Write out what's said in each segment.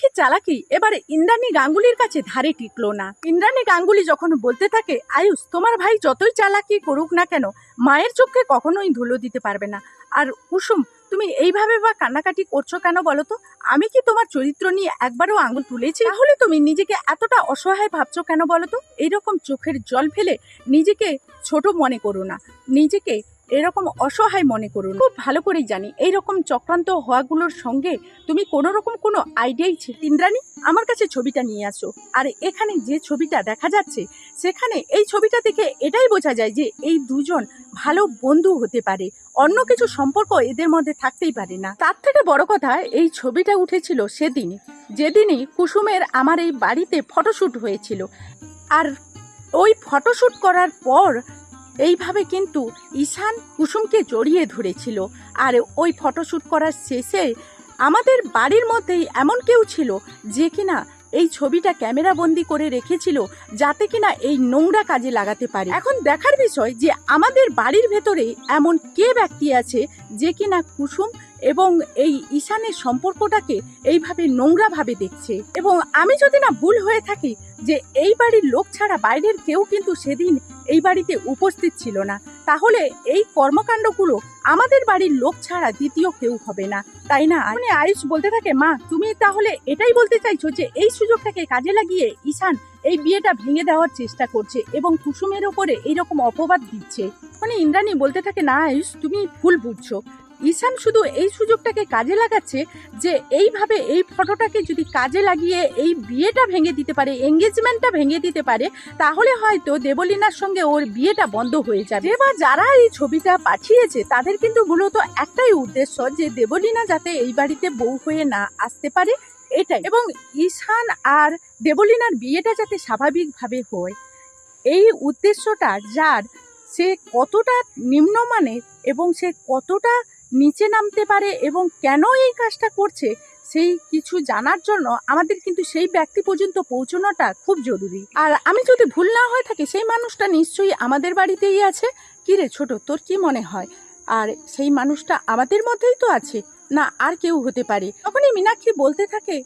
মীনাক্ষীর চালাকি? এবারে ইন্দ্রাণী গাঙ্গুলির কাছে ধারে টিকলো না। ইন্দ্রাণী গাঙ্গুলি যখন বলতে থাকে, আয়ুষ, তোমার ভাই যতই চালাকি করুক না কেন, মায়ের চোখে কখনোই ধুলো দিতে পারবে না। আর কুসুম, তুমি এইভাবে বা কান্নাকাটি করছ কেন বলো তো? আমি কি তোমার চরিত্র নিয়ে একবারও আঙুল তুলেছি? তাহলে তুমি নিজেকে এতটা অসহায় ভাবছ কেন বলো তো? এইরকম চোখের জল ফেলে নিজেকে ছোট মনে করো না। নিজেকে এরকম অসহায় মনে করুন। খুব ভালো করেই জানি এইরকম চক্রান্ত হওয়াগুলোর সঙ্গে তুমি কোনো রকম কোনো আইডিয়াই ছিল ইন্দ্রাণী, আমার কাছে ছবিটা নিয়ে আসো। আর এখানে যে ছবিটা দেখা যাচ্ছে, সেখানে এই ছবিটা থেকে এটাই বোঝা যায় যে এই দুজন ভালো বন্ধু হতে পারে। অন্য কিছু সম্পর্ক এদের মধ্যে থাকতেই পারে না। তার থেকে বড় কথা, এই ছবিটা উঠেছিল সেদিন যেদিনই কুসুমের আমার এই বাড়িতে ফটোশ্যুট হয়েছিল। আর ওই ফটোশ্যুট করার পর এইভাবে কিন্তু ঈশান কুসুমকে জড়িয়ে ধরেছিল। আর ওই ফটোশ্যুট করার শেষে আমাদের বাড়ির মধ্যেই এমন কেউ ছিল যে কিনা এই ছবিটা ক্যামেরা বন্দি করে রেখেছিল যাতে কিনা এই নোংরা কাজে লাগাতে পারে। এখন দেখার বিষয় যে আমাদের বাড়ির ভেতরে এমন কে ব্যক্তি আছে যে কিনা কুসুম এবং এই ঈশানের সম্পর্কটাকে এইভাবে নোংরাভাবে দেখছে। এবং আমি যদি না ভুল হয়ে থাকি যে এই বাড়ির লোক ছাড়া বাইরের কেউ কিন্তু সেদিন এই বাড়িতে উপস্থিত ছিল না, তাহলে এই কর্মকাণ্ডগুলো আমাদের বাড়ির লোক ছাড়া দ্বিতীয় কেউ হবে না, তাই না? মানে আয়ুষ বলতে থাকে, মা, তুমি তাহলে এটাই বলতে চাইছো যে এই সুযোগটাকে কাজে লাগিয়ে ঈশান এই বিয়েটা ভেঙে দেওয়ার চেষ্টা করছে এবং কুসুমের ওপরে এইরকম অপবাদ দিচ্ছে। মানে ইন্দ্রাণী বলতে থাকে, না আয়ুষ তুমি ভুল বুঝছ। ঈশান শুধু এই সুযোগটাকে কাজে লাগাচ্ছে যে এইভাবে এই ফটোটাকে যদি কাজে লাগিয়ে এই বিয়েটা ভেঙে দিতে পারে, এঙ্গেজমেন্টটা ভেঙে দিতে পারে, তাহলে হয়তো দেবলীনার সঙ্গে ওর বিয়েটা বন্ধ হয়ে যাবে। বা যারা এই ছবিটা পাঠিয়েছে, তাদের কিন্তু মূলত একটাই উদ্দেশ্য যে দেবলীনা যাতে এই বাড়িতে বউ হয়ে না আসতে পারে এটাই। এবং ঈশান আর দেবলীনার বিয়েটা যাতে স্বাভাবিকভাবে হয়, এই উদ্দেশ্যটা যার, সে কতটা নিম্নমানের এবং সে কতটা নিচে নামতে পারে এবং কেন এই কাজটা করছে, সেই কিছু জানার জন্য আমাদের কিন্তু সেই ব্যক্তি পর্যন্ত পৌঁছানোটা খুব জরুরি। আর আমি যদি ভুল না হয়ে থাকি, সেই মানুষটা নিশ্চয়ই আমাদের বাড়িতেই আছে। কি রে ছোট, তোর কি মনে হয়? আর সেই মানুষটা আমাদের মধ্যেই তো আছে। না, আর কেউ হতে পারে। তখনই মীনাক্ষী বলতে থাকে,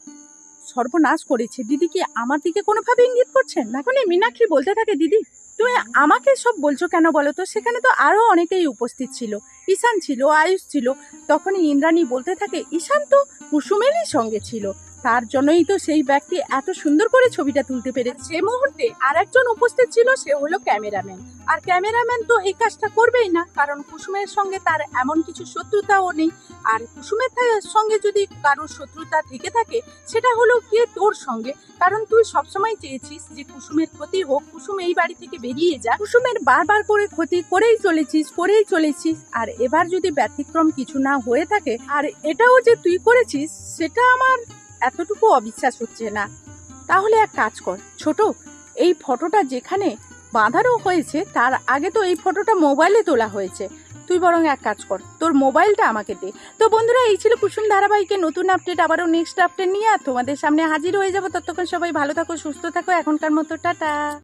সর্বনাশ করেছে। দিদি কি আমার দিকে কোনোভাবে ইঙ্গিত করছেন? না তখনই মীনাক্ষী বলতে থাকে, দিদি, তুমি আমাকে সব বলছো কেন বলো তো? সেখানে তো আরও অনেকেই উপস্থিত ছিল। ঈশান ছিল, আয়ুষ ছিল, তখনই ইন্দ্রাণী বলতে থাকে, ঈশান তো কুসুমেরই সঙ্গে ছিল। তার জন্যই তো সেই ব্যক্তি এত সুন্দর করে ছবিটা তুলতে পেরেছে। সে মুহূর্তে আর একজন উপস্থিত ছিল, সে হলো ক্যামেরাম্যান। আর ক্যামেরাম্যান তো এই কাজটা করবেই না, কারণ কুসুমের সঙ্গে তার এমন কিছু শত্রুতাও নেই। আর কুসুমের সঙ্গে যদি কারোর শত্রুতা থেকে থাকে, সেটা হলো গিয়ে তোর সঙ্গে? কারণ তুই সবসময় চেয়েছিস যে কুসুমের ক্ষতি হোক, কুসুম এই বাড়ি থেকে বেরিয়ে যা কুসুমের বারবার করে ক্ষতি করেই চলেছিস করেই চলেছিস। আর এবার যদি ব্যতিক্রম কিছু না হয়ে থাকে, আর এটাও যে তুই করেছিস, সেটা আমার এতটুকু অবিশ্বাস হচ্ছে না। তাহলে এক কাজ কর, ছোট, এই ফটোটা যেখানে বাঁধানো হয়েছে, তার আগে তো এই ফটোটা মোবাইলে তোলা হয়েছে। তুই বরং এক কাজ কর, তোর মোবাইলটা আমাকে দে। তো বন্ধুরা, এই ছিল কুসুম ধারাবাহিকের নতুন আপডেট। আবারও নেক্সট আপডেট নিয়ে তোমাদের সামনে হাজির হয়ে যাব। ততক্ষণ সবাই ভালো থাকো, সুস্থ থাকো। এখনকার মতো, টাটা।